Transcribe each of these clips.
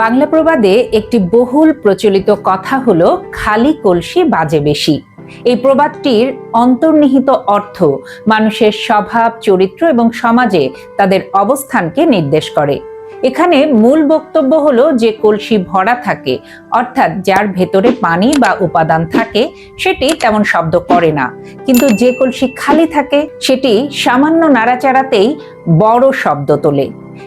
বাংলা প্রবাদে একটি বহুল প্রচলিত কথা হলো, খালি কলসি বাজে বেশি এই প্রবাদটির অন্তর্নিহিত অর্থ মানুষের স্বভাব, চরিত্র এবং সমাজে তাদের অবস্থানকে নির্দেশ করে। এখানে মূল বক্তব্য হলো যে কলসি ভরা থাকে, অর্থাৎ যার ভেতরে পানি বা উপাদান থাকে, সেটি তেমন শব্দ করে না। কিন্তু যে কলসি খালি থাকে, সেটি সামান্য নাড়াচাড়াতেই বড় শব্দ তোলে।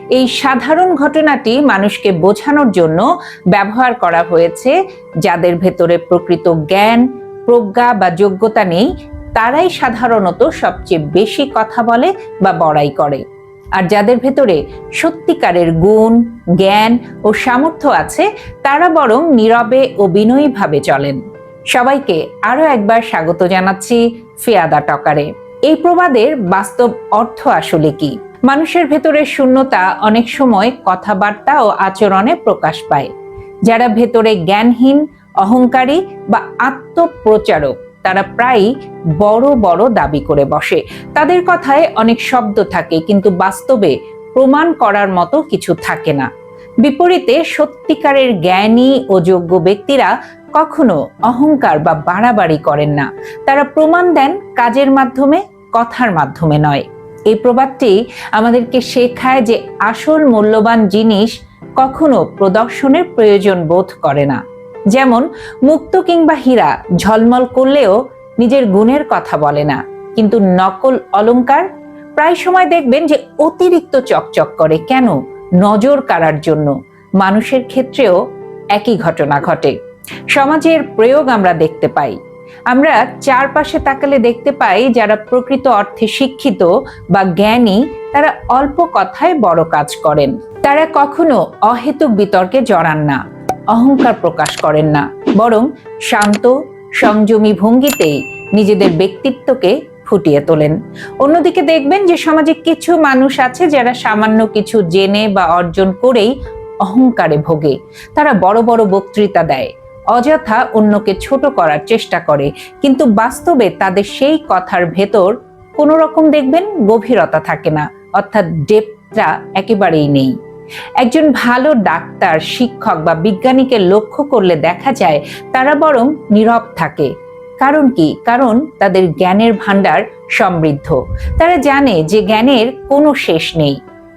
এই সাধারণ ঘটনাটি মানুষকে বোঝানোর জন্য ব্যবহার করা হয়েছে, যাদের ভেতরে প্রকৃত জ্ঞান, প্রজ্ঞা বা যোগ্যতা নেই, তারাই সাধারণত সবচেয়ে বেশি কথা বলে বা বড়াই করে। আর যাদের ভেতরে সত্যিকারের গুণ, জ্ঞান ও সামর্থ্য আছে, তারা বরং নীরবে ও বিনয়ীভাবে চলেন। সবাইকে আরও একবার স্বাগত জানাচ্ছি ফেয়াদা টকারে। এই প্রবাদের বাস্তব অর্থ আসলে কি? মানুষের ভেতরে শূন্যতা অনেক সময় কথাবার্তা ও আচরণে প্রকাশ পায়। যারা ভেতরে জ্ঞানহীন, অহংকারী বা আত্মপ্রচারক, তারা প্রায়ই বড় বড় দাবি করে বসে। তাদের কথায় অনেক শব্দ থাকে, কিন্তু বাস্তবে প্রমাণ করার মতো কিছু থাকে না। বিপরীতে সত্যিকারের জ্ঞানী ও যোগ্য ব্যক্তিরা কখনো অহংকার বা বাড়াবাড়ি করেন না। তারা প্রমাণ দেন কাজের মাধ্যমে, কথার মাধ্যমে নয়। এই প্রবাদটি আমাদেরকে শেখায় যে আসল মূল্যবান জিনিস কখনো প্রদর্শনের প্রয়োজন বোধ করে না। যেমন, মুক্ত কিংবা হীরা ঝলমল করলেও নিজের গুণের কথা বলে না। কিন্তু নকল অলংকার? প্রায় সময় দেখবেন যে অতিরিক্ত চকচক করে। কেন? নজর কাড়ার জন্য। মানুষের ক্ষেত্রেও একই ঘটনা ঘটে। সমাজের প্রয়োগ আমরা দেখতে পাই। আমরা চারপাশে তাকালে দেখতে পাই যারা প্রকৃত অর্থে শিক্ষিত বা জ্ঞানী, তারা অল্প কথায় বড় কাজ করেন। তারা কখনো অহেতুক বিতর্কে জড়ান না, অহংকার প্রকাশ করেন না, বরং শান্ত, সংযমী ভঙ্গিতেই নিজেদের ব্যক্তিত্বকে ফুটিয়ে তোলেন। অন্যদিকে দেখবেন যে সমাজে কিছু মানুষ আছে যারা সামান্য কিছু জেনে বা অর্জন করেই অহংকারে ভোগে। তারা বড় বড় বক্তৃতা দেয়। অযথা অন্যকে ছোট করার চেষ্টা করে। কিন্তু বাস্তবে তাদের সেই কথার ভেতর কোনো রকম দেখবেন গভীরতা থাকে না, অর্থাৎ ডেপটা একেবারেই নেই। একজন ভালো ডাক্তার, শিক্ষক বা বিজ্ঞানীকে লক্ষ্য করলে দেখা যায় তারা বরং নীরব থাকে। কারণ কি? কারণ তাদের জ্ঞানের ভান্ডার সমৃদ্ধ। তারা জানে যে জ্ঞানের কোনো শেষ নেই।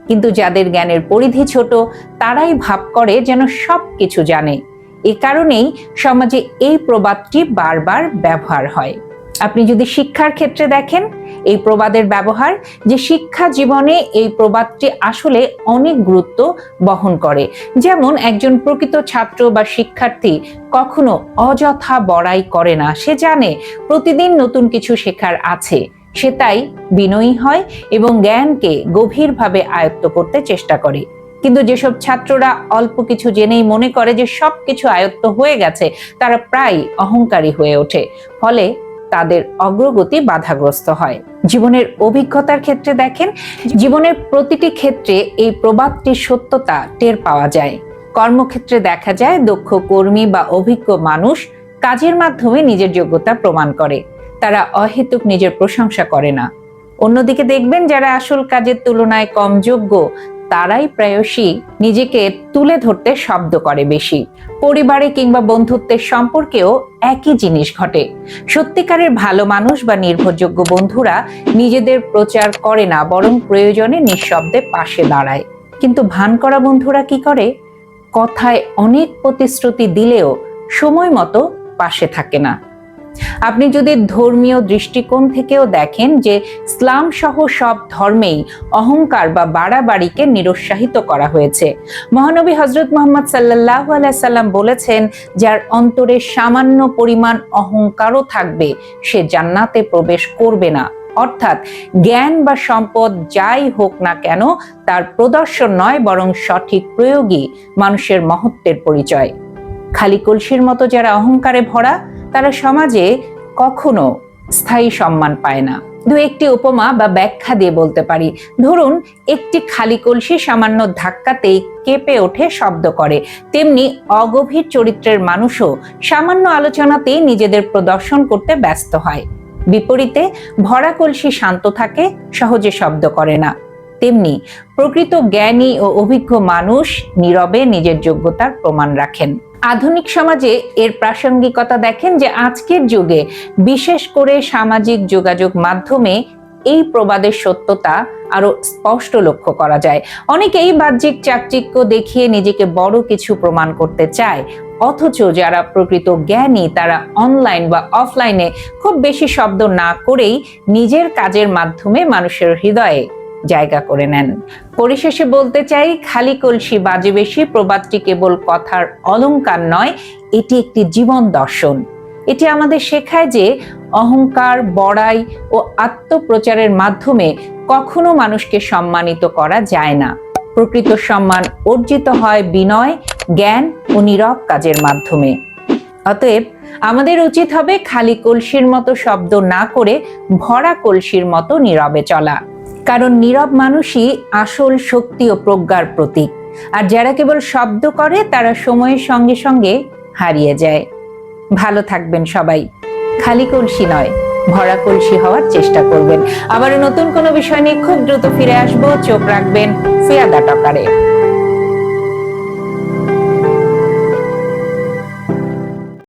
কিন্তু যাদের জ্ঞানের পরিধি ছোট, তারাই ভাব করে যেন সব কিছু জানে। এ কারণেই সমাজে এই প্রবাদটি বারবার ব্যবহার হয়। আপনি যদি শিক্ষার ক্ষেত্রে দেখেন, এই প্রবাদের ব্যবহার যে শিক্ষা জীবনে এই প্রবাদটি আসলে অনেক গুরুত্ব বহন করে। যেমন একজন প্রকৃত ছাত্র বা শিক্ষার্থী কখনো অযথা বড়াই করে না। সে জানে প্রতিদিন নতুন কিছু শেখার আছে। সে তাই বিনয়ী হয় এবং জ্ঞানকে গভীরভাবে আয়ত্ত করতে চেষ্টা করে। কিন্তু যেসব ছাত্ররা অল্প কিছু জেনেই মনে করে যে সব কিছু আয়ত্ত হয়ে গেছে, তারা প্রায় অহংকারী হয়ে ওঠে। ফলে তাদের অগ্রগতি বাধাগ্রস্ত হয়। জীবনের অভিজ্ঞতার ক্ষেত্রে দেখেন, জীবনের প্রতিটি ক্ষেত্রে এই প্রবাদটির সত্যতা টের পাওয়া যায়। কর্মক্ষেত্রে দেখা যায়, দক্ষ কর্মী বা অভিজ্ঞ মানুষ কাজের মাধ্যমে নিজের যোগ্যতা প্রমাণ করে। তারা অহেতুক নিজের প্রশংসা করে না। অন্যদিকে দেখবেন, যারা আসল কাজের তুলনায় কম যোগ্য তারাই প্রায়শই নিজেকে তুলে ধরতে শব্দ করে বেশি। পরিবারে কিংবা বন্ধুত্বের সম্পর্কেও একই জিনিস ঘটে। সত্যিকারের ভালো মানুষ বা নির্ভরযোগ্য বন্ধুরা নিজেদের প্রচার করে না, বরং প্রয়োজনে নিঃশব্দে পাশে দাঁড়ায়। কিন্তু ভান করা বন্ধুরা কি করে? কথায় অনেক প্রতিশ্রুতি দিলেও সময় মতো পাশে থাকে না। আপনি যদি ধর্মীয় দৃষ্টিকোণ থেকেও দেখেন যে ইসলাম সহ সব ধর্মেই অহংকার বা বাড়াবাড়িকে নিরুৎসাহিত করা হয়েছে। মহানবী হজরত মোহাম্মদ সাল্লাহ সাল্লাম বলেছেন, যার অন্তরে সামান্য পরিমাণ অহংকারও থাকবে, সে জান্নাতে প্রবেশ করবে না। অর্থাৎ জ্ঞান বা সম্পদ যাই হোক না কেন, তার প্রদর্শন নয়, বরং সঠিক প্রয়োগই মানুষের মহত্বের পরিচয়। খালি কলসির মতো যারা অহংকারে ভরা তারা সমাজে কখনো স্থায়ী সম্মান পায় না। দু একটি উপমা বা ব্যাখ্যা দিয়ে বলতে পারি। ধরুন, একটি খালি কলসি সামান্য ধাক্কাতেই কেঁপে ওঠে, শব্দ করে। তেমনি অগভীর চরিত্রের মানুষও সামান্য আলোচনাতেই নিজেদের প্রদর্শন করতে ব্যস্ত হয়। বিপরীতে, ভরা কলসি শান্ত থাকে, সহজে শব্দ করে না। তেমনি প্রকৃত জ্ঞানী ও অভিজ্ঞ মানুষ নীরবে নিজের যোগ্যতার প্রমাণ রাখেন। আধুনিক সমাজে এর প্রাসঙ্গিকতা দেখেন যে আজকের যুগে বিশেষ করে সামাজিক যোগাযোগ মাধ্যমে এই প্রবাদের সত্যতা আরও স্পষ্ট লক্ষ্য করা যায়। অনেকেই বাহ্যিক চাকচিক্য দেখিয়ে নিজেকে বড় কিছু প্রমাণ করতে চায়, অথচ যারা প্রকৃত জ্ঞানী তারা অনলাইন বা অফলাইনে খুব বেশি শব্দ না করেই নিজের কাজের মাধ্যমে মানুষের হৃদয়ে জায়গা করে নেন। পরিশেষে বলতে চাই, খালি কলসি বাজে বেশি, প্রবাদটি কেবল কথার অলংকার নয়, এটি একটি জীবন দর্শন। এটি আমাদের শেখায় যে অহংকার, বড়াই ও আত্মপ্রচারের মাধ্যমে কখনো মানুষকে সম্মানিত করা যায় না। প্রকৃত সম্মান অর্জিত হয় বিনয়, জ্ঞান ও নীরব কাজের মাধ্যমে। অতএব আমাদের উচিত হবে খালি কলসির মতো শব্দ না করে ভরা কলসির মতো নীরবে চলা। কারণ নীরব মানুষই আসল শক্তি ও প্রজ্ঞার প্রতীক। আর যারা কেবল শব্দ করে, তারা সময়ের সঙ্গে সঙ্গে হারিয়ে যায়। ভালো থাকবেন সবাই। খালি কলসি নয়, ভরা কলসি হওয়ার চেষ্টা করবেন। আবার নতুন কোনো বিষয় নিয়ে খুব দ্রুত ফিরে আসব। চোখ রাখবেন ফিয়াদা টকারে।